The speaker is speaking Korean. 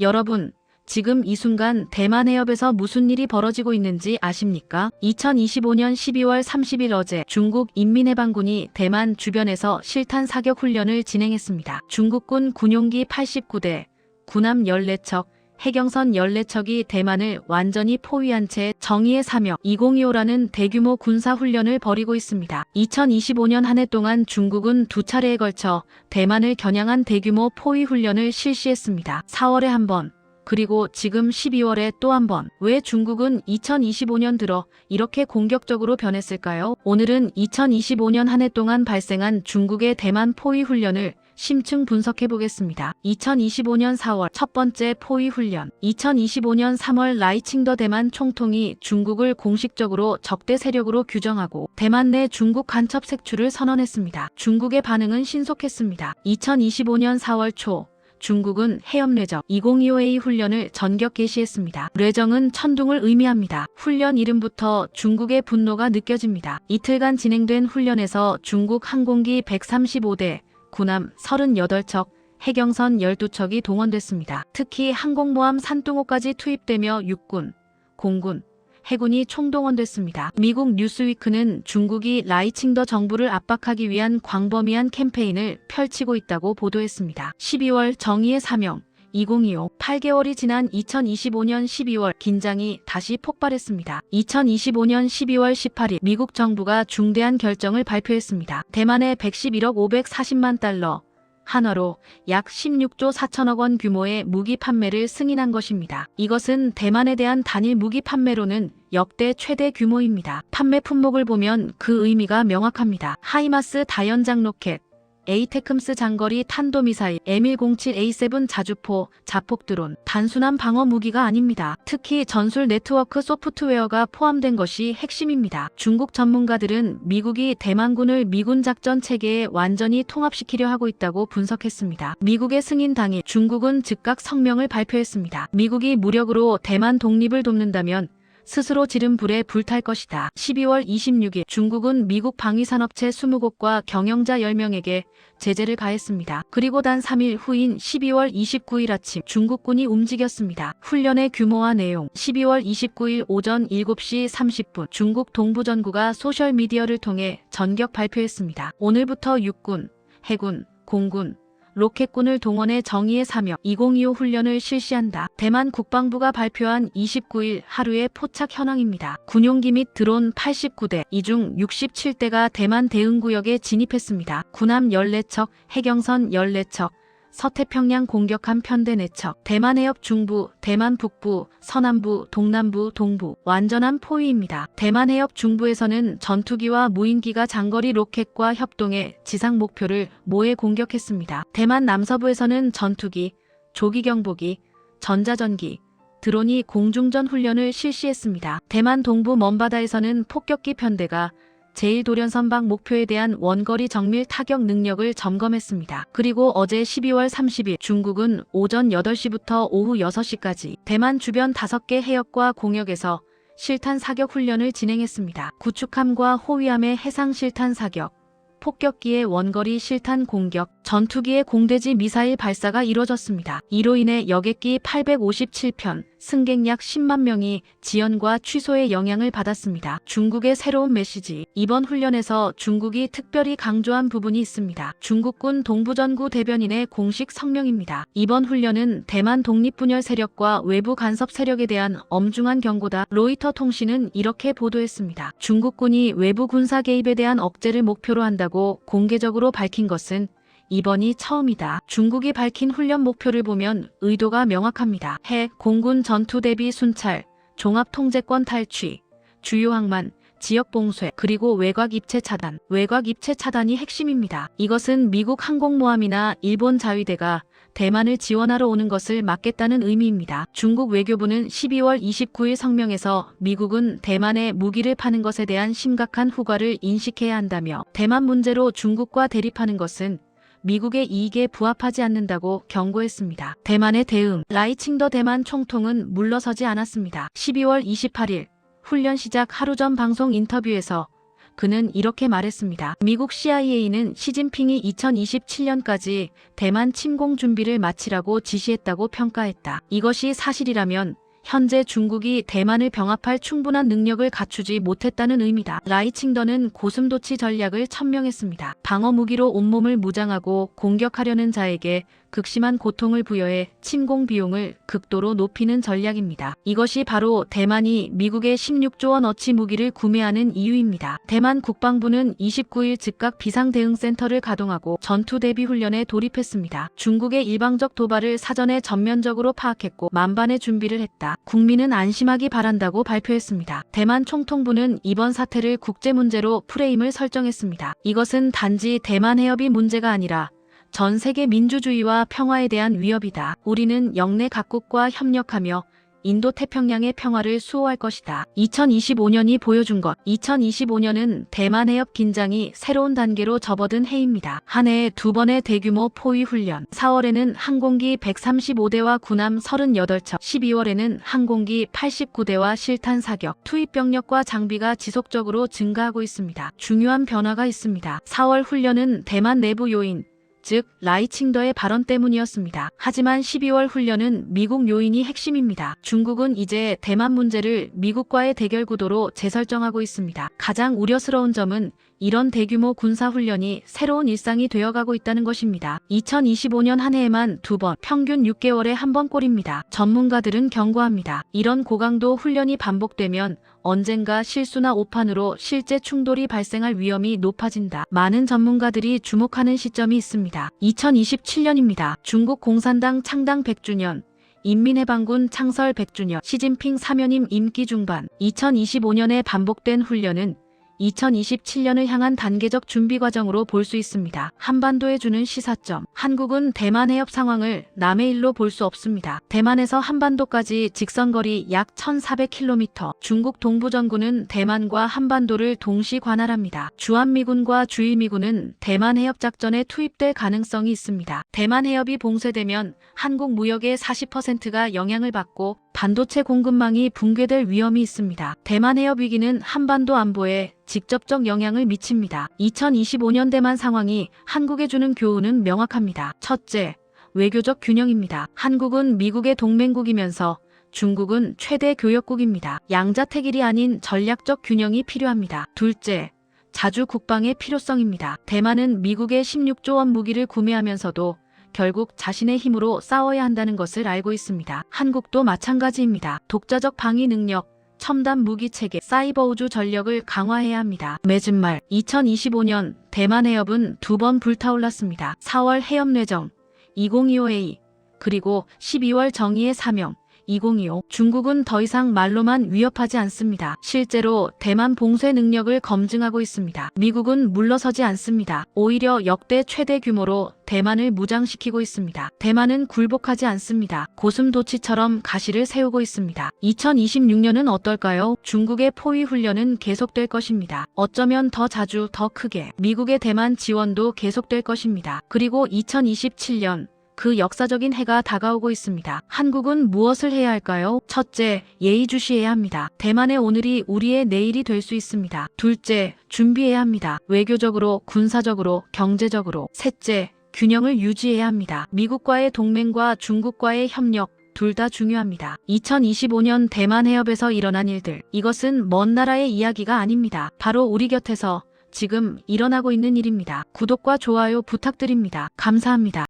여러분, 지금 이 순간 대만 해협에서 무슨 일이 벌어지고 있는지 아십니까? 2025년 12월 30일 어제 중국 인민해방군이 대만 주변에서 실탄 사격 훈련을 진행했습니다. 중국군 군용기 89대, 군함 14척, 해경선 14척이 대만을 완전히 포위한 채 정의의 사명 2025라는 대규모 군사 훈련을 벌이고 있습니다. 2025년 한 해 동안 중국은 두 차례에 걸쳐 대만을 겨냥한 대규모 포위 훈련을 실시했습니다. 4월에 한 번, 그리고 지금 12월에 또 한 번. 왜 중국은 2025년 들어 이렇게 공격적으로 변했을까요? 오늘은 2025년 한 해 동안 발생한 중국의 대만 포위 훈련을 심층 분석해 보겠습니다. 2025년 4월 첫 번째 포위 훈련. 2025년 3월 라이칭더 대만 총통이 중국을 공식적으로 적대 세력으로 규정하고 대만 내 중국 간첩 색출을 선언했습니다. 중국의 반응은 신속했습니다. 2025년 4월 초 중국은 해협례정 2025A 훈련을 전격 개시했습니다. 례정은 천둥을 의미합니다. 훈련 이름부터 중국의 분노가 느껴집니다. 이틀간 진행된 훈련에서 중국 항공기 135대, 군함 38척, 해경선 12척이 동원됐습니다. 특히 항공모함 산둥호까지 투입되며 육군, 공군, 해군이 총동원됐습니다. 미국 뉴스위크는 중국이 라이칭더 정부를 압박하기 위한 광범위한 캠페인을 펼치고 있다고 보도했습니다. 12월 정의의 사명 2025 8개월이 지난 2025년 12월 긴장이 다시 폭발했습니다. 2025년 12월 18일 미국 정부가 중대한 결정을 발표했습니다. 대만의 111억 540만 달러 한화로 약 16조 4천억 원 규모의 무기 판매를 승인한 것입니다. 이것은 대만에 대한 단일 무기 판매로는 역대 최대 규모입니다. 판매 품목을 보면 그 의미가 명확합니다. 하이마스 다연장 로켓, 에이테크스 장거리 탄도미사일, M107A7 자주포, 자폭 드론, 단순한 방어 무기가 아닙니다. 특히 전술 네트워크 소프트웨어가 포함된 것이 핵심입니다. 중국 전문가들은 미국이 대만군을 미군 작전 체계에 완전히 통합시키려 하고 있다고 분석했습니다. 미국의 승인 당일 중국은 즉각 성명을 발표했습니다. 미국이 무력으로 대만 독립을 돕는다면 스스로 지른 불에 불탈 것이다. 12월 26일 중국은 미국 방위산업체 20곳과 경영자 10명에게 제재를 가했습니다. 그리고 단 3일 후인 12월 29일 아침 중국군이 움직였습니다. 훈련의 규모와 내용 12월 29일 오전 7시 30분 중국 동부전구가 소셜미디어를 통해 전격 발표했습니다. 오늘부터 육군, 해군, 공군, 로켓군을 동원해 정의의 사명 2025 훈련을 실시한다. 대만 국방부가 발표한 29일 하루의 포착 현황입니다. 군용기 및 드론 89대, 이 중 67대가 대만 대응구역에 진입했습니다. 군함 14척, 해경선 14척, 서태평양 공격한 편대 4척, 대만 해협 중부, 대만 북부, 서남부, 동남부, 동부, 완전한 포위입니다. 대만 해협 중부에서는 전투기와 무인기가 장거리 로켓과 협동해 지상 목표를 모해 공격했습니다. 대만 남서부에서는 전투기, 조기 경보기, 전자전기, 드론이 공중전 훈련을 실시했습니다. 대만 동부 먼바다에서는 폭격기 편대가 제1도련 선박 목표에 대한 원거리 정밀 타격 능력을 점검했습니다. 그리고 어제 12월 30일 중국은 오전 8시부터 오후 6시까지 대만 주변 5개 해역과 공역에서 실탄 사격 훈련을 진행했습니다. 구축함과 호위함의 해상 실탄 사격, 폭격기의 원거리 실탄 공격, 전투기의 공대지 미사일 발사가 이뤄졌습니다. 이로 인해 여객기 857편, 승객 약 10만 명이 지연과 취소의 영향을 받았습니다. 중국의 새로운 메시지. 이번 훈련에서 중국이 특별히 강조한 부분이 있습니다. 중국군 동부전구 대변인의 공식 성명입니다. 이번 훈련은 대만 독립분열 세력과 외부 간섭 세력에 대한 엄중한 경고다. 로이터 통신은 이렇게 보도했습니다. 중국군이 외부 군사 개입에 대한 억제를 목표로 한다고 공개적으로 밝힌 것은 이번이 처음이다. 중국이 밝힌 훈련 목표를 보면 의도가 명확합니다. 해, 공군 전투 대비 순찰, 종합 통제권 탈취, 주요 항만, 지역 봉쇄, 그리고 외곽 입체 차단. 외곽 입체 차단이 핵심입니다. 이것은 미국 항공모함이나 일본 자위대가 대만을 지원하러 오는 것을 막겠다는 의미입니다. 중국 외교부는 12월 29일 성명에서 미국은 대만에 무기를 파는 것에 대한 심각한 후과를 인식해야 한다며 대만 문제로 중국과 대립하는 것은 미국의 이익에 부합하지 않는다고 경고했습니다. 대만의 대응, 라이칭더 대만 총통은 물러서지 않았습니다. 12월 28일 훈련 시작 하루 전 방송 인터뷰에서 그는 이렇게 말했습니다. 미국 CIA는 시진핑이 2027년까지 대만 침공 준비를 마치라고 지시했다고 평가했다. 이것이 사실이라면 현재 중국이 대만을 병합할 충분한 능력을 갖추지 못했다는 의미다. 라이칭더는 고슴도치 전략을 천명했습니다. 방어 무기로 온몸을 무장하고 공격하려는 자에게 극심한 고통을 부여해 침공 비용을 극도로 높이는 전략입니다. 이것이 바로 대만이 미국의 16조 원어치 무기를 구매하는 이유입니다. 대만 국방부는 29일 즉각 비상대응센터를 가동하고 전투 대비 훈련에 돌입했습니다. 중국의 일방적 도발을 사전에 전면적으로 파악했고 만반의 준비를 했다. 국민은 안심하기 바란다고 발표했습니다. 대만 총통부는 이번 사태를 국제 문제로 프레임을 설정했습니다. 이것은 단지 대만 해협이 문제가 아니라 전 세계 민주주의와 평화에 대한 위협이다. 우리는 영내 각국과 협력하며 인도 태평양의 평화를 수호할 것이다. 2025년이 보여준 것. 2025년은 대만 해협 긴장이 새로운 단계로 접어든 해입니다. 한 해에 두 번의 대규모 포위 훈련. 4월에는 항공기 135대와 군함 38척. 12월에는 항공기 89대와 실탄 사격. 투입 병력과 장비가 지속적으로 증가하고 있습니다. 중요한 변화가 있습니다. 4월 훈련은 대만 내부 요인, 즉 라이칭더의 발언 때문이었습니다. 하지만 12월 훈련은 미국 요인이 핵심입니다. 중국은 이제 대만 문제를 미국과의 대결 구도로 재설정하고 있습니다. 가장 우려스러운 점은 이런 대규모 군사 훈련이 새로운 일상이 되어가고 있다는 것입니다. 2025년 한 해에만 두 번, 평균 6개월에 한 번 꼴입니다. 전문가들은 경고합니다. 이런 고강도 훈련이 반복되면 언젠가 실수나 오판으로 실제 충돌이 발생할 위험이 높아진다. 많은 전문가들이 주목하는 시점이 있습니다. 2027년입니다. 중국 공산당 창당 100주년, 인민해방군 창설 100주년, 시진핑 사면임 임기 중반, 2025년에 반복된 훈련은 2027년을 향한 단계적 준비 과정으로 볼 수 있습니다. 한반도에 주는 시사점. 한국은 대만 해협 상황을 남의 일로 볼 수 없습니다. 대만에서 한반도까지 직선거리 약 1,400km. 중국 동부전군은 대만과 한반도를 동시 관할합니다. 주한미군과 주일미군은 대만 해협 작전에 투입될 가능성이 있습니다. 대만 해협이 봉쇄되면 한국 무역의 40%가 영향을 받고 반도체 공급망이 붕괴될 위험이 있습니다. 대만 해협 위기는 한반도 안보에 직접적 영향을 미칩니다. 2025년 대만 상황이 한국에 주는 교훈은 명확합니다. 첫째, 외교적 균형입니다. 한국은 미국의 동맹국이면서 중국은 최대 교역국입니다. 양자택일이 아닌 전략적 균형이 필요합니다. 둘째, 자주 국방의 필요성입니다. 대만은 미국의 16조 원 무기를 구매하면서도 결국 자신의 힘으로 싸워야 한다는 것을 알고 있습니다. 한국도 마찬가지입니다. 독자적 방위 능력, 첨단 무기 체계, 사이버 우주 전력을 강화해야 합니다. 맺은 말 2025년 대만 해협은 두 번 불타올랐습니다. 4월 해협 내정 2025A 그리고 12월 정의의 사명 2025 중국은 더 이상 말로만 위협하지 않습니다. 실제로 대만 봉쇄 능력을 검증하고 있습니다. 미국은 물러서지 않습니다. 오히려 역대 최대 규모로 대만을 무장시키고 있습니다. 대만은 굴복하지 않습니다. 고슴도치처럼 가시를 세우고 있습니다. 2026년은 어떨까요? 중국의 포위 훈련은 계속될 것입니다. 어쩌면 더 자주 더 크게 미국의 대만 지원도 계속될 것입니다. 그리고 2027년 그 역사적인 해가 다가오고 있습니다. 한국은 무엇을 해야 할까요? 첫째, 예의주시해야 합니다. 대만의 오늘이 우리의 내일이 될 수 있습니다. 둘째, 준비해야 합니다. 외교적으로, 군사적으로, 경제적으로. 셋째, 균형을 유지해야 합니다. 미국과의 동맹과 중국과의 협력, 둘다 중요합니다. 2025년 대만 해협에서 일어난 일들. 이것은 먼 나라의 이야기가 아닙니다. 바로 우리 곁에서 지금 일어나고 있는 일입니다. 구독과 좋아요 부탁드립니다. 감사합니다.